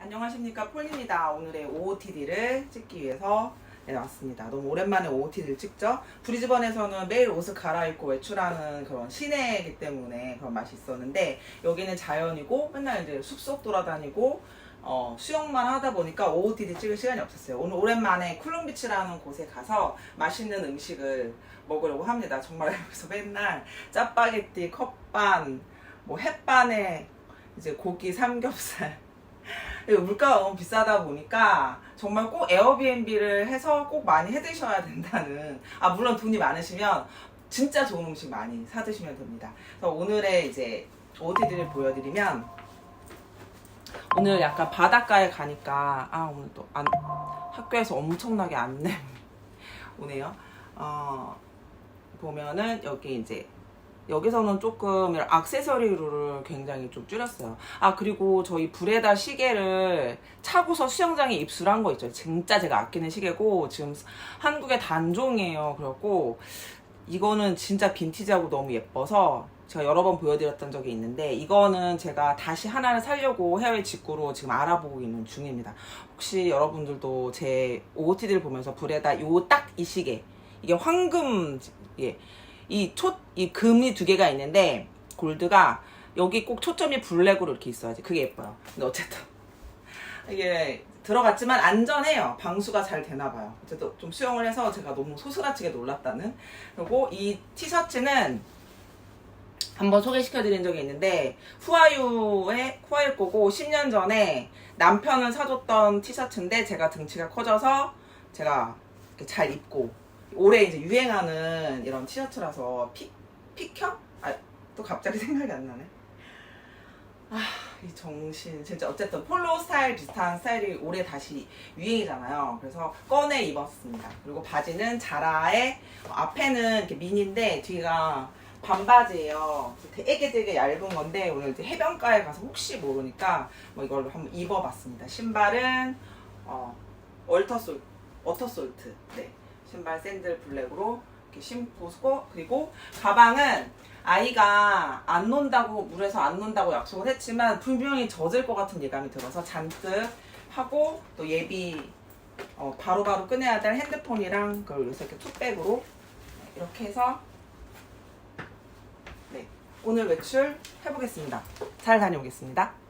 안녕하십니까 폴입니다. 오늘의 OOTD를 찍기 위해서 네, 왔습니다. 너무 오랜만에 OOTD를 찍죠. 브리즈번에서는 매일 옷을 갈아입고 외출하는 그런 시내이기 때문에 그런 맛이 있었는데 여기는 자연이고 맨날 이제 숲속 돌아다니고 어, 수영만 하다 보니까 OOTD 찍을 시간이 없었어요. 오늘 오랜만에 쿨롱비치라는 곳에 가서 맛있는 음식을 먹으려고 합니다. 정말 여기서 맨날 짜파게티, 컵반, 뭐 햇반에 이제 고기 삼겹살 물가가 너무 비싸다 보니까 정말 꼭 에어비앤비를 해서 꼭 많이 해 드셔야 된다는 아 물론 돈이 많으시면 진짜 좋은 음식 많이 사 드시면 됩니다. 그래서 오늘의 이제 OOTD를 보여드리면 오늘 약간 바닷가에 가니까 아 오늘 또 안, 학교에서 엄청나게 안내 오네요. 어 보면은 여기 이제 여기서는 조금 이런 액세서리를 굉장히 좀 줄였어요. 아 그리고 저희 브레다 시계를 차고서 수영장에 입수한 거 있죠. 진짜 제가 아끼는 시계고 지금 한국의 단종이에요. 그래갖고 이거는 진짜 빈티지하고 너무 예뻐서 제가 여러 번 보여드렸던 적이 있는데 이거는 제가 다시 하나를 살려고 해외 직구로 지금 알아보고 있는 중입니다. 혹시 여러분들도 제 OOTD를 보면서 브레다 요 딱 이 시계 이게 황금 예. 이 초, 이 금이 두 개가 있는데, 골드가, 여기 꼭 초점이 블랙으로 이렇게 있어야지. 그게 예뻐요. 근데 어쨌든. 이게 들어갔지만 안전해요. 방수가 잘 되나 봐요. 어쨌든 좀 수영을 해서 제가 너무 소스라치게 놀랐다는. 그리고 이 티셔츠는 한번 소개시켜드린 적이 있는데, 후아유의, 후아유 거고, 10년 전에 남편을 사줬던 티셔츠인데, 제가 등치가 커져서 제가 잘 입고, 올해 이제 유행하는 이런 티셔츠라서 피, 피켜? 아, 또 갑자기 생각이 안 나네. 아, 이 정신. 진짜 어쨌든 폴로 스타일 비슷한 스타일이 올해 다시 유행이잖아요. 그래서 꺼내 입었습니다. 그리고 바지는 자라의 어, 앞에는 이렇게 미니인데 뒤가 반바지예요. 되게 되게 얇은 건데 오늘 이제 해변가에 가서 혹시 모르니까 뭐 이걸로 한번 입어봤습니다. 신발은 어, 월터솔, 워터솔트. 네. 신발 샌들 블랙으로 이렇게 신고 그리고 가방은 아이가 안 논다고 물에서 안 논다고 약속을 했지만 분명히 젖을 것 같은 예감이 들어서 잔뜩 하고 또 예비 어, 바로바로 꺼내야 될 핸드폰이랑 그걸 요새 이렇게 투백으로 이렇게 해서 네 오늘 외출 해보겠습니다. 잘 다녀오겠습니다.